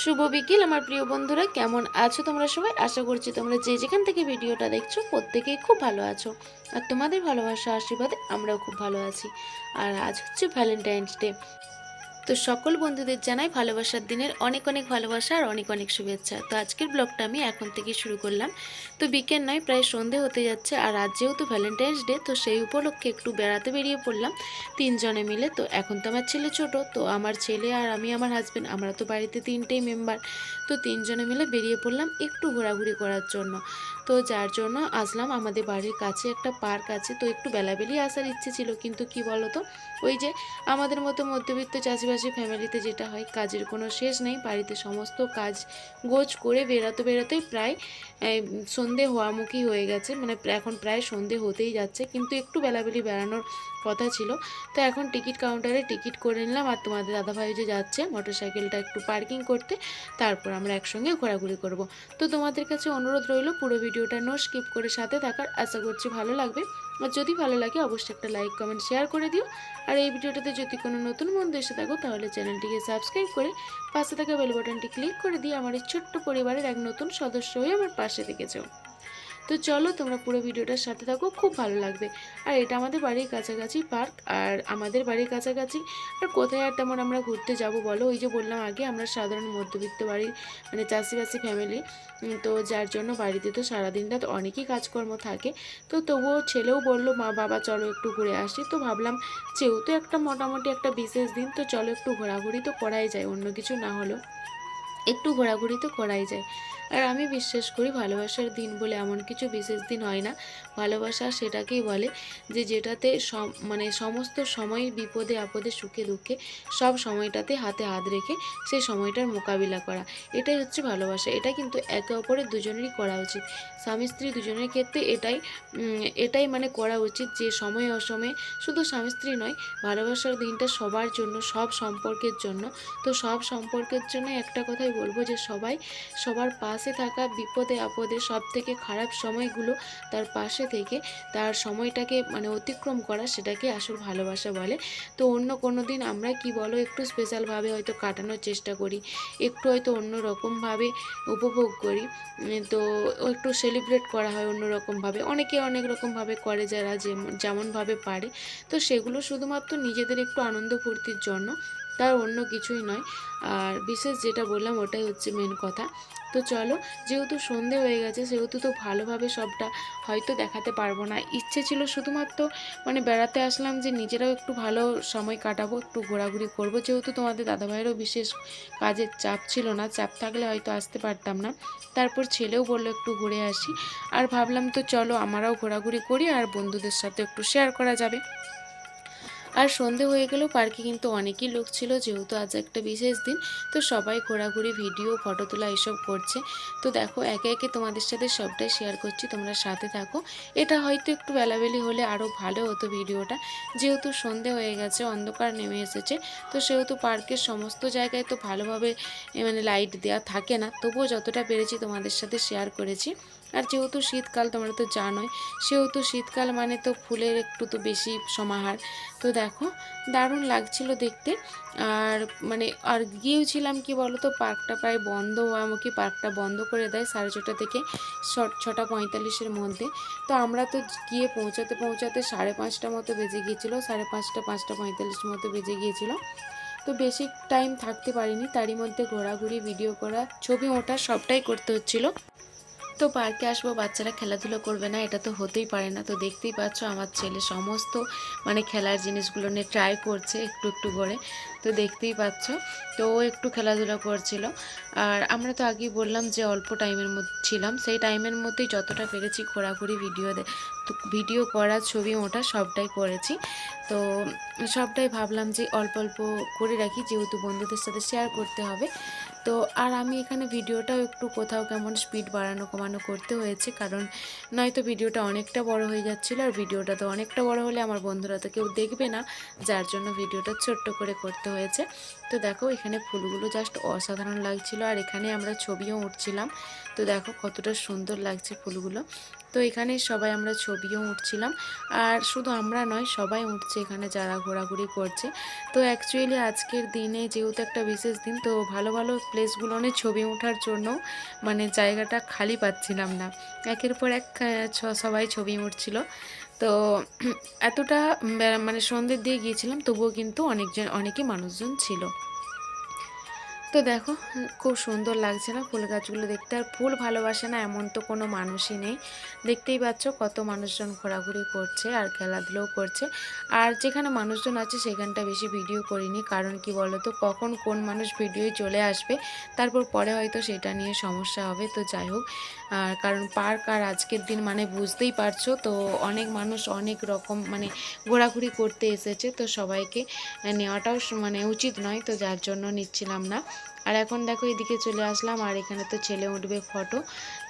শুভ বিকেল, আমার প্রিয় বন্ধুরা। কেমন আছো তোমরা সবাই? আশা করছি তোমরা যে যেখান থেকে ভিডিওটা দেখছ, প্রত্যেকেই খুব ভালো আছো। আর তোমাদের ভালোবাসা, আশীর্বাদে আমরাও খুব ভালো আছি। আর আজ হচ্ছে ভ্যালেন্টাইন্স ডে তো সকল বন্ধুদের জানাই ভালোবাসার দিনের অনেক অনেক ভালোবাসা আর অনেক অনেক শুভেচ্ছা। তো আজকের ব্লগটা আমি এখন থেকে শুরু করলাম। তো বিকেল নয়, প্রায় সন্ধে হতে যাচ্ছে আর আজ যেহেতু ভ্যালেন্টাইন্স ডে তো সেই উপলক্ষে একটু বেড়াতে বেরিয়ে পড়লাম তিনজনে মিলে। তো এখন তো আমার ছেলে ছোট, তো আমার ছেলে আর আমি, আমার হাজব্যান্ড আমরা তো বাড়িতে তিনটেই মেম্বার তো তিনজনে মিলে বেরিয়ে পড়লাম একটু ঘোরাঘুরি করার জন্য। তো যার জন্য আসলাম। আমাদের বাড়ির কাছে একটা পার্ক আছে, তো একটু বেলাবেলি আসার ইচ্ছে ছিল, কিন্তু কি বলো তো ওই যে আমাদের মতো মধ্যবিত্ত চাষিবাসী ফ্যামিলিতে যেটা হয়, কাজের কোনো শেষ নেই, বাড়িতে সমস্ত কাজ গোছ করে বেরাতে বেরাতেই প্রায় সন্ধে হওয়ামুখী হয়ে গেছে। মানে এখন প্রায় সন্ধে হতেই যাচ্ছে, কিন্তু একটু বেলাবেলি বেড়ানোর কথা ছিল। তো এখন টিকিট কাউন্টারে টিকিট করে নিলাম আর তোমাদের দাদাভাই যে যাচ্ছে মোটর সাইকেলটা একটু পার্কিং করতে, তারপর আমরা একসঙ্গে ঘোরাঘুরি করব। তো তোমাদের কাছে অনুরোধ রইল, পুরো ভিডিওটা নো স্কিপ করে সাথে থাকার আশা করছি ভালো লাগবে। আর যদি ভালো লাগে, অবশ্যই একটা লাইক, কমেন্ট, শেয়ার করে দিও। আর এই ভিডিওটাতে যদি কোনো নতুন বন্ধু এসে থাকো, তাহলে চ্যানেলটিকে সাবস্ক্রাইব করে পাশে থাকা বেল বাটনটি ক্লিক করে দিয়ে আমার এই ছোট্ট পরিবারের এক নতুন সদস্য হয়ে আমার পাশে থেকে যাও। তো চলো তোমরা পুরো ভিডিওটার সাথে থাকো, খুব ভালো লাগবে। আর এটা আমাদের বাড়ির কাছাকাছি পার্ক, আর আমাদের বাড়ির কাছাকাছি, আর কোথায় আর তেমন আমরা ঘুরতে যাব বলো? ওই যে বললাম আগে, আমরা সাধারণ মধ্যবিত্ত বাড়ির মানে চাষিবাসী ফ্যামিলি তো যার জন্য বাড়িতে তো সারাদিনটা তো অনেকই কাজকর্ম থাকে। তো তবুও ছেলেও বলল, মা, বাবা, চলো একটু ঘুরে আসি। তো ভাবলাম, যেহেতু একটা মোটামুটি একটা বিশেষ দিন, তো চলো একটু ঘোরাঘুরি তো করাই যায়, অন্য কিছু না হলেও। একটু ঘোরাঘুরি তো করাই যায়। আর আমি বিশ্বাস করি ভালোবাসার দিন বলে এমন কিছু বিশেষ দিন হয় না। ভালোবাসা সেটাকেই বলে যে যেটাতে সম মানে সমস্ত সময় বিপদে, আপদে, সুখে, দুঃখে সব সময়টাতে হাতে হাত রেখে সেই সময়টার মোকাবিলা করা। এটাই হচ্ছে ভালোবাসা। এটা কিন্তু একে অপরের দুজনেরই করা উচিত। স্বামী স্ত্রী দুজনের ক্ষেত্রে এটাই এটাই মানে করা উচিত যে সময় অসময়ে শুধু স্বামী স্ত্রী নয়, ভালোবাসার দিনটা সবার জন্য, সব সম্পর্কের জন্য। তো সব সম্পর্কের জন্য একটা কথাই বলব যে সবাই, সবার পাশে থাকা বিপদে আপদে সব থেকে খারাপ সময়গুলো তার পাশে থেকে তার সময়টাকে মানে অতিক্রম করা সেটাকে আসল ভালোবাসা বলে। তো অন্য কোনো দিন আমরা কি বলো একটু স্পেশালভাবে হয়তো কাটানোর চেষ্টা করি, একটু হয়তো অন্য রকমভাবে উপভোগ করি। তো একটু সেলিব্রেট করা হয় অন্য রকমভাবে অনেকে অনেক রকমভাবে করে যারা যেমন, যেমনভাবে পারে। তো সেগুলো শুধুমাত্র নিজেদের একটু আনন্দ ফুর্তির জন্য তার অন্য কিছুই নয়। আর বিশেষ যেটা বললাম, ওটাই হচ্ছে মেন কথা। তো চলো, যেহেতু সন্ধে হয়ে গেছে, সেহেতু তো ভালোভাবে সবটা হয়তো দেখাতে পারব না। ইচ্ছে ছিল শুধুমাত্র মানে বেড়াতে আসলাম যে নিজেরাও একটু ভালো সময় কাটাবো, একটু ঘোরাঘুরি করব। যেহেতু তোমাদের দাদাভাইয়েরও বিশেষ কাজের চাপ ছিল না, চাপ থাকলে হয়তো আসতে পারতাম না। তারপর ছেলেও বলল একটু ঘুরে আসি। আর ভাবলাম তো চলো, আমরাও ঘোরাঘুরি করি, আর বন্ধুদের সাথে একটু শেয়ার করা যাবে। আর সন্ধে হয়ে গেলেও পার্কে কিন্তু অনেকই লোক ছিল, যেহেতু আজ একটা বিশেষ দিন, তো সবাই ঘোরাঘুরি, ভিডিও, ফটো তোলা এসব করছে। তো দেখো, একে একে তোমাদের সাথে সবটাই শেয়ার করছি, তোমরা সাথে থাকো। এটা হয়তো একটু বেলাবেলি হলে আরও ভালো হতো ভিডিওটা। যেহেতু সন্ধে হয়ে গেছে, অন্ধকার নেমে এসেছে, তো সেহেতু পার্কের সমস্ত জায়গায় তো ভালোভাবে মানে লাইট দেওয়া থাকে না। তবুও যতটা পেরেছি তোমাদের সাথে শেয়ার করেছি। আর যেহেতু শীতকাল, তোমরা তো জানোই, সেহেতু শীতকাল মানে তো ফুলের একটু তো বেশি সমাহার। তো দেখো, দারুণ লাগছিল দেখতে। আর মানে আর গিয়েছিলাম কি বলো তো পার্কটা প্রায় বন্ধ হওয়ামুখী পার্কটা বন্ধ করে দেয় সাড়ে ছটা থেকে ছটা পঁয়তাল্লিশের মধ্যে। তো আমরা তো গিয়ে পৌঁছাতে পৌঁছাতে সাড়ে পাঁচটা মতো বেজে গিয়েছিল, সাড়ে পাঁচটা পাঁচটা পঁয়তাল্লিশ মতো বেজে গিয়েছিল। তো বেশি টাইম থাকতে পারিনি, তারই মধ্যে ঘোরাঘুরি ভিডিও করা, ছবি ওঠা সবটাই করতে হচ্ছিল। তো পার্কে আসব, বাচ্চারা খেলাধুলো করবে না, এটা তো হতেই পারে না। তো দেখতেই পাচ্ছ আমার ছেলে সমস্ত মানে খেলার জিনিসগুলো নিয়ে ট্রাই করছে একটু একটু করে। তো দেখতেই পাচ্ছ, তো ও একটু খেলাধুলা করছিল। আর আমরা তো আগেই বললাম যে অল্প টাইমের মধ্যে ছিলাম, সেই টাইমের মধ্যেই যতটা পেরেছি ঘোরাঘুরি ভিডিও ভিডিও করা, ছবি ওঠা সবটাই করেছি। তো সবটাই ভাবলাম যে অল্প অল্প করে রাখি, যেহেতু বন্ধুদের সাথে শেয়ার করতে হবে। তো আর আমি এখানে ভিডিওটাও একটু কোথাও কেমন স্পিড বাড়ানো কমানো করতে হয়েছে, কারণ নয়তো ভিডিওটা অনেকটা বড় হয়ে যাচ্ছিল আর ভিডিওটা তো অনেকটা বড় হলে আমার বন্ধুরা তো কেউ দেখবে না, যার জন্য ভিডিওটা ছোট্ট করে করতে হয়েছে। তো দেখো এখানে ফুলগুলো জাস্ট অসাধারণ লাগছিল আর এখানে আমরা ছবিও উঠছিলাম। তো দেখো কতটা সুন্দর লাগছে ফুলগুলো। তো এখানে সবাই আমরা ছবিও উঠছিলাম আর শুধু আমরা নয়, সবাই উঠছে এখানে যারা ঘোরাঘুরি করছে। তো অ্যাকচুয়ালি আজকের দিনে যেহেতু একটা বিশেষ দিন, তো ভালো ভালো প্লেসগুলো ছবি ওঠার জন্য মানে জায়গাটা খালি পাচ্ছিলাম না। একের পর এক সবাই ছবি উঠছিল। তো এতটা মানে সন্ধ্যের দিয়ে গিয়েছিলাম, তবুও কিন্তু অনেকজন অনেকে মানুষজন ছিল। তো দেখো, খুব সুন্দর লাগছে না ফুল গাছগুলো দেখতে। আর ফুল ভালোবাসে না এমন তো কোনো মানুষই নেই। দেখতেই পাচ্ছ কত মানুষজন ঘোরাঘুরি করছে আর খেলাধুলোও করছে। আর যেখানে মানুষজন আছে সেখানটা বেশি ভিডিও করিনি। কারণ কি বলতো, কখন কোন মানুষ ভিডিওয় চলে আসবে, তারপর পরে হয়তো সেটা নিয়ে সমস্যা হবে। তো যাই হোক, আর কারণ পার্ক আর আজকের দিন মানে বুঝতেই পারছ, তো অনেক মানুষ অনেক রকম মানে ঘোরাঘুরি করতে এসেছে। তো সবাইকে নেওয়াটাও মানে উচিত নয়, তো যার জন্য নিচ্ছিলাম না। আর এখন দেখো এদিকে চলে আসলাম, আর এখানে তো ছেলে উঠবে ফটো।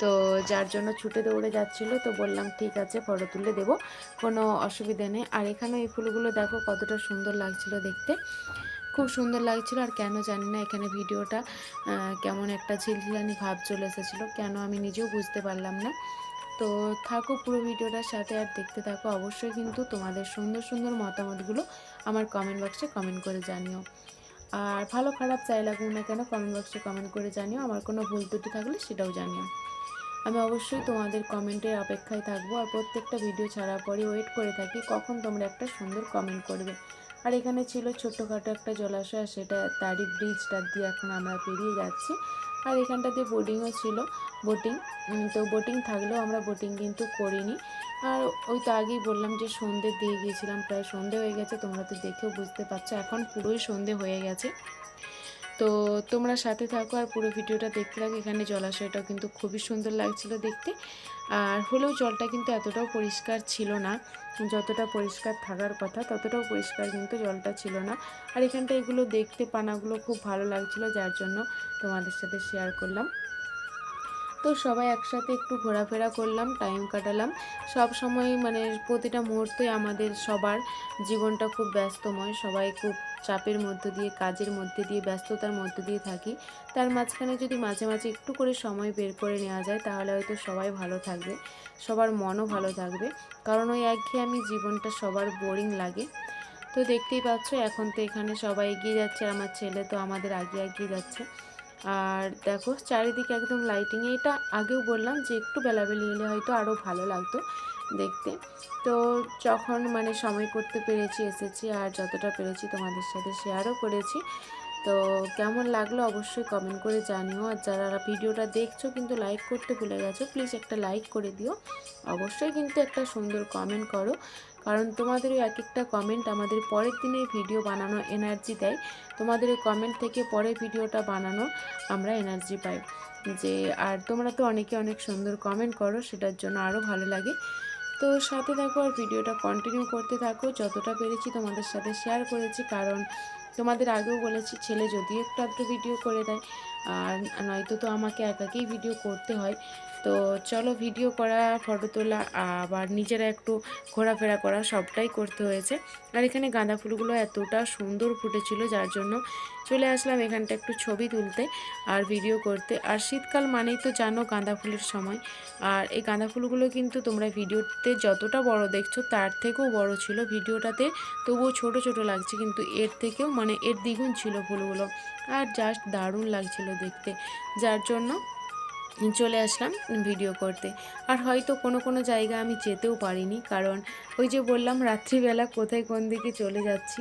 তো যার জন্য ছুটে দৌড়ে যাচ্ছিল, তো বললাম ঠিক আছে, ফটো তুলে দেবো, কোনো অসুবিধা নেই। আর এখানে এই ফুলগুলো দেখো কতটা সুন্দর লাগছিল দেখতে। খুব সুন্দর লাগছিল, আর কেন জানি না এখানে ভিডিওটা কেমন একটা ঝিলঝিলানি ভাব চলে এসেছিল, কেন আমি নিজেও বুঝতে পারলাম না। তো থাকো পুরো ভিডিওটার সাথে, আর দেখতে থাকো অবশ্যই কিন্তু তোমাদের সুন্দর সুন্দর মতামতগুলো আমার কমেন্ট বক্সে কমেন্ট করে জানিও। আর ভালো খারাপ চাই লাগুক না কেন কমেন্ট বক্সে কমেন্ট করে জানিও। আমার কোনো ভুল ত্রুটি থাকলে সেটাও জানিও। আমি অবশ্যই তোমাদের কমেন্টের অপেক্ষায় থাকব আর প্রত্যেকটা ভিডিও ছাড়ার পরে ওয়েট করে থাকি কখন তোমরা একটা সুন্দর কমেন্ট করবে। আর এখানে ছিল ছোটোখাটো একটা জলাশয়, সেটা তারই ব্রিজটা দিয়ে এখন আমরা পেরিয়ে যাচ্ছি। আর এখানটাতে বোটিংও ছিল বোটিং তো বোটিং থাকলেও আমরা বোটিং কিন্তু করিনি। আর ওই তো আগেই বললাম যে সন্ধে দিয়ে গিয়েছিলাম, প্রায় সন্ধে হয়ে গেছে, তোমরা তো দেখেও বুঝতে পারছ, এখন পুরোই সন্ধে হয়ে গেছে। তো তোমরা সাথে থাকো আর পুরো ভিডিওটা দেখতে থাকো, এখানে জলাশয়টাও কিন্তু খুবই সুন্দর লাগছিল দেখতে। আর হলেও জলটা কিন্তু এতটাও পরিষ্কার ছিল না। যতটা পরিষ্কার থাকার কথা, ততটাও পরিষ্কার কিন্তু জলটা ছিল না। আর এখানটা এগুলো দেখতে, পানাগুলো খুব ভালো লাগছিল, যার জন্য তোমাদের সাথে শেয়ার করলাম। তো সবাই একসাথে একটু ঘোরাফেরা করলাম টাইম কাটালাম। সব সময় মানে প্রতিটা মুহূর্তে আমাদের সবার জীবনটা খুব ব্যস্তময়, সবাই খুব চাপের মধ্য দিয়ে, কাজের মধ্যে দিয়ে, ব্যস্ততার মধ্য দিয়ে থাকি। তার মাঝখানে যদি মাঝে মাঝে একটু করে সময় বের করে নেওয়া যায়, তাহলে হয়তো সবাই ভালো থাকবে, সবার মনও ভালো থাকবে। কারণ ওই একঘেয়েমি জীবনটা সবার বোরিং লাগে। তো দেখতেই পাচ্ছ, এখন তো এখানে সবাই এগিয়ে যাচ্ছে, আমার ছেলে তো আমাদের আগে এগিয়ে যাচ্ছে। আর দেখো, চারিদিকে একদম লাইটিং এটা আগেও বললাম যে, একটু বেলাবেলি এলে হয়তো আরও ভালো লাগতো। দেখতে। তো যখন মানে সময় করতে পেরেছি, এসেছি আর যতটা পেরেছি তোমাদের সাথে শেয়ারও করেছি। তো কেমন লাগল অবশ্যই কমেন্ট করে জানিও। আর যারা ভিডিওটা দেখছ কিন্তু লাইক করতে ভুলে গেছো প্লিজ একটা লাইক করে দিও। অবশ্যই কিন্তু একটা সুন্দর কমেন্ট করো। কারণ তোমাদের এক একটা কমেন্ট আমাদের পরের দিনে ভিডিও বানানো এনার্জি দেয়। তোমাদের ওই কমেন্ট থেকে পরে ভিডিওটা বানানো আমরা এনার্জি পাই। যে, আর তোমরা তো অনেকে অনেক সুন্দর কমেন্ট করো, সেটার জন্য আরও ভালো লাগে। তো সাথে থাকো আর ভিডিওটা কন্টিনিউ করতে থাকো। যতটা পেরেছি তোমাদের সাথে শেয়ার করেছি, কারণ তোমাদের আগেও বলেছি, ছেলে যদি একটু আধটু ভিডিও করে দেয়, আর নয়তো তো আমাকে একাকেই ভিডিও করতে হয়। তো চলো ভিডিও করা ফটো তোলা, আবার নিজেরা একটু ঘোরাফেরা করা, সবটাই করতে হয়েছে। আর এখানে গাঁদা ফুলগুলো এতটা সুন্দর ফুটেছিল, যার জন্য চলে আসলাম এখানটা একটু ছবি তুলতে আর ভিডিও করতে। আর শীতকাল মানেই তো জানো গাঁদা ফুলের সময়। আর এই গাঁদা ফুলগুলো কিন্তু তোমরা ভিডিওতে যতটা বড় দেখছ, তার থেকেও বড় ছিল। ভিডিওটাতে তবুও ছোট ছোট লাগছে, কিন্তু এর থেকেও মানে এর দ্বিগুণ ছিল ফুলগুলো। আর জাস্ট দারুণ লাগছিল দেখতে। যার জন্য চলে আসলাম ভিডিও করতে। আর হয়তো কোনো কোনো জায়গা আমি যেতেও পারিনি, কারণ ওই যে বললাম রাত্রিবেলা কোথায় কোন দিকে চলে যাচ্ছি,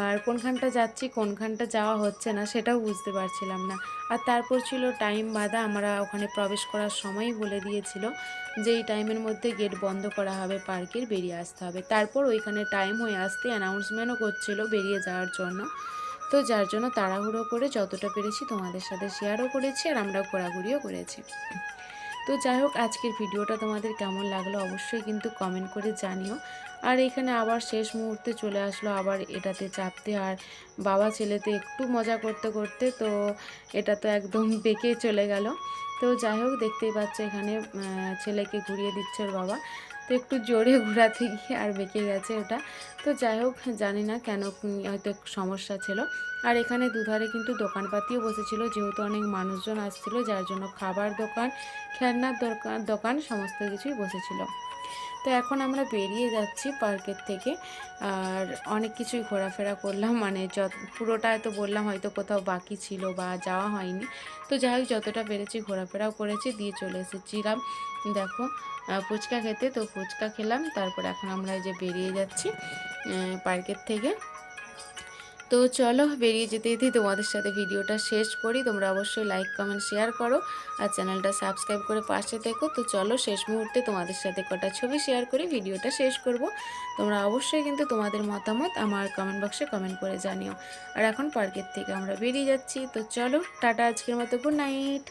আর কোনখানটা যাচ্ছি, কোনখানটা যাওয়া হচ্ছে না, সেটাও বুঝতে পারছিলাম না। আর তারপর ছিল টাইম বাঁধা আমরা ওখানে প্রবেশ করার সময়ই বলে দিয়েছিল যে এই টাইমের মধ্যে গেট বন্ধ করা হবে পার্কের বেরিয়ে আসতে হবে। তারপর ওইখানে টাইম হয়ে আসতে অ্যানাউন্সমেন্টও করছিল বেরিয়ে যাওয়ার জন্য। তো যার জন্য তাড়াহুড়ো করে যতটা পেরেছি তোমাদের সাথে শেয়ারও করেছি আর আমরা ঘোরাঘুরিও করেছি। তো যাই হোক, আজকের ভিডিওটা তোমাদের কেমন লাগল অবশ্যই কিন্তু কমেন্ট করে জানিও। আর এখানে আবার শেষ মুহূর্তে চলে আসলো আবার এটাতে চাপতে। আর বাবা ছেলেতে একটু মজা করতে করতে তো এটা তো একদম বেঁকে চলে গেল। তো যাই হোক, দেখতেই পাচ্ছ এখানে ছেলেকে ঘুরিয়ে দিচ্ছে বাবা। তো একটু জোরে ঘোরাতে গিয়ে আর বেঁকে গেছে ওটা। তো যাই হোক, জানি না কেন হয়তো সমস্যা ছিল। আর এখানে দুধারে কিন্তু দোকানপাতিও বসেছিল, যেহেতু অনেক মানুষজন আসছিল, যার জন্য খাবার দোকান, খেলনার দোকান দোকান, সমস্ত কিছুই বসেছিল। তো এখন আমরা বেরিয়ে যাচ্ছি পার্কের থেকে। আর অনেক কিছুই ঘোরাফেরা করলাম মানে যত, পুরোটা তো বললাম হয়তো কোথাও বাকি ছিল বা যাওয়া হয়নি। তো যাই হোক, যতটা পেরেছি ঘোরাফেরাও করেছি, দিয়ে চলে এসেছিলাম। দেখো ফুচকা খেতে, তো ফুচকা খেলাম, তারপর এখন আমরা এই যে বেরিয়ে যাচ্ছি পার্কের থেকে। তো চলো বেরিয়ে যেতে যেতে তোমাদের সাথে ভিডিওটা শেষ করি। তোমরা অবশ্যই লাইক কমেন্ট শেয়ার করো আর চ্যানেলটা সাবস্ক্রাইব করে পাশে থেকো। তো চলো শেষ মুহূর্তে তোমাদের সাথে কটা ছবি শেয়ার করে ভিডিওটা শেষ করব। তোমরা অবশ্যই কিন্তু তোমাদের মতামত আমার কমেন্ট বক্সে কমেন্ট করে জানিও। আর এখন পার্কের থেকে আমরা বেরিয়ে যাচ্ছি। তো চলো টাটা, আজকের মতো গুড নাইট